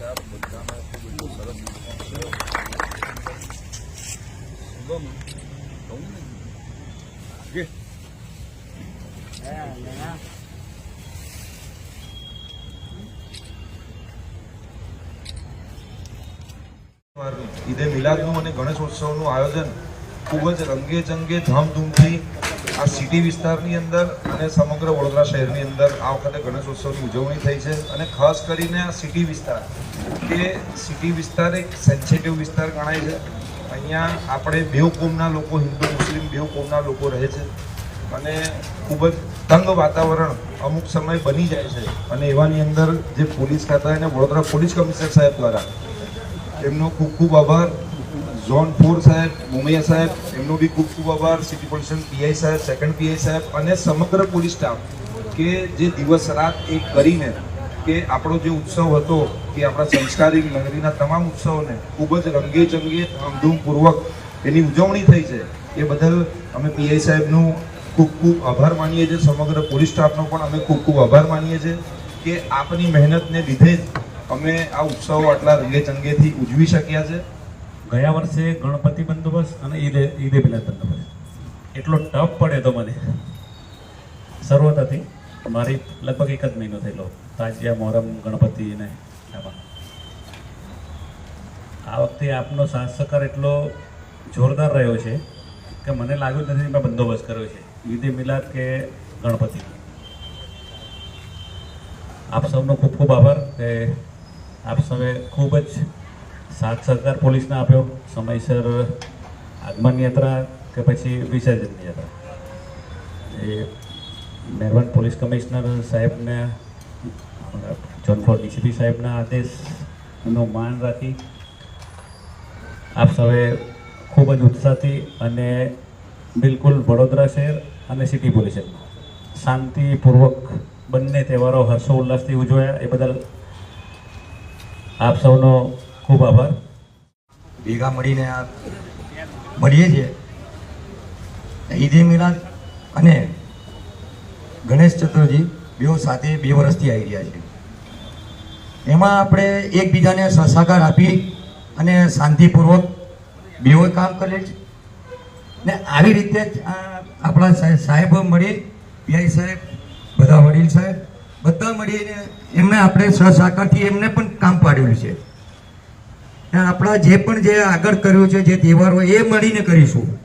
Staff બધાનો ખૂબ જ સરસ ઈદે મિલાદનું અને ગણેશોત્સવનું આયોજન ખૂબ જ રંગે ચંગે ધામધૂમથી આ સિટી વિસ્તારની અંદર અને સમગ્ર વડોદરા શહેરની અંદર આ વખતે ગણેશ ઉત્સવની ઉજવણી થઈ છે અને ખાસ કરીને આ સિટી વિસ્તાર, કે સિટી વિસ્તાર એક સેન્સિટિવ વિસ્તાર ગણાય છે. અહીંયા આપણે બેવ કોમના લોકો, હિન્દુ, મુસ્લિમ બેઉ કોમના લોકો રહે છે અને ખૂબ જ તંગ વાતાવરણ અમુક સમય બની જાય છે. અને એવાની અંદર જે પોલીસ ખાતા અને વડોદરા પોલીસ કમિશનર સાહેબ દ્વારા એમનો ખૂબ ખૂબ આભાર. ઝોન ફોર સાહેબ મુમૈયા સાહેબ, એમનો બી ખૂબ ખૂબ આભાર. સિટી પોલીસ પીઆઈ સાહેબ સેકન્ડ પીઆઈ સાહેબ અને સમગ્ર પોલીસ સ્ટાફ કે જે દિવસ રાત એક કરીને કે આપણો જે ઉત્સવ હતો કે આપણા સંસ્કારી નગરીના તમામ ઉત્સવોને ખૂબ જ રંગે ચંગે ધામધૂમપૂર્વક એની ઉજવણી થઈ છે. એ બદલ અમે પીઆઈ સાહેબનું ખૂબ ખૂબ આભાર માનીએ છીએ. સમગ્ર પોલીસ સ્ટાફનો પણ અમે ખૂબ ખૂબ આભાર માનીએ છીએ કે આપની મહેનતને લીધે જ અમે આ ઉત્સવો આટલા રંગે ચંગેથી ઉજવી શક્યા છે. ગયા વર્ષે ગણપતિ બંદોબસ્ત અને ઈદે ઈદે મિલાદ બંદોબસ્ત. એટલો ટફ પડે તો મને. શરૂઆત હતી મારી લગભગ એક જ મહિનો થયેલો. તાજિયા, મોહરમ, ગણપતિ ને આમાં આ વખતે આપનો સાથ સહકાર એટલો જોરદાર રહ્યો છે કે મને લાગ્યું નથી મેં બંદોબસ્ત કર્યો છે. ઈદે મિલાદ કે ગણપતિ. આપ સૌનો ખૂબ ખૂબ આભાર કે આપ સૌએ ખૂબ જ સાથ સહકાર પોલીસને આપ્યો, સમયસર આગમન યાત્રા કે પછી વિસર્જનની યાત્રા. એ મહેરબાન પોલીસ કમિશનર સાહેબને જોનફોર ડીસીપી સાહેબના આદેશનું માન રાખી આપ સૌએ ખૂબ જ ઉત્સાહથી અને બિલકુલ વડોદરા શહેર અને સિટી પોલીસ શાંતિપૂર્વક બંને તહેવારો હર્ષોલ્લાસથી ઉજવાયા. એ બદલ આપ સૌનો ખૂબ આભાર. ભેગા મળીને આ મળીએ છીએ. ઈદે મિલાદ અને ગણેશ ચતુર્થી બેઓ સાથે બે વર્ષથી આવી રહ્યા છે. એમાં આપણે એકબીજાને સહકાર આપી અને શાંતિપૂર્વક બેઓ કામ કરે છે. ને આવી રીતે જ આપણા સાહેબ મળી પીઆઈ સાહેબ, બધા વડીલ સાહેબ, બધા મળીને એમને આપણે સહકારથી એમને પણ કામ પાડેલું છે. આપણા જે પણ જે આગળ કર્યું છે જે તહેવાર એ મળીને કરીશું.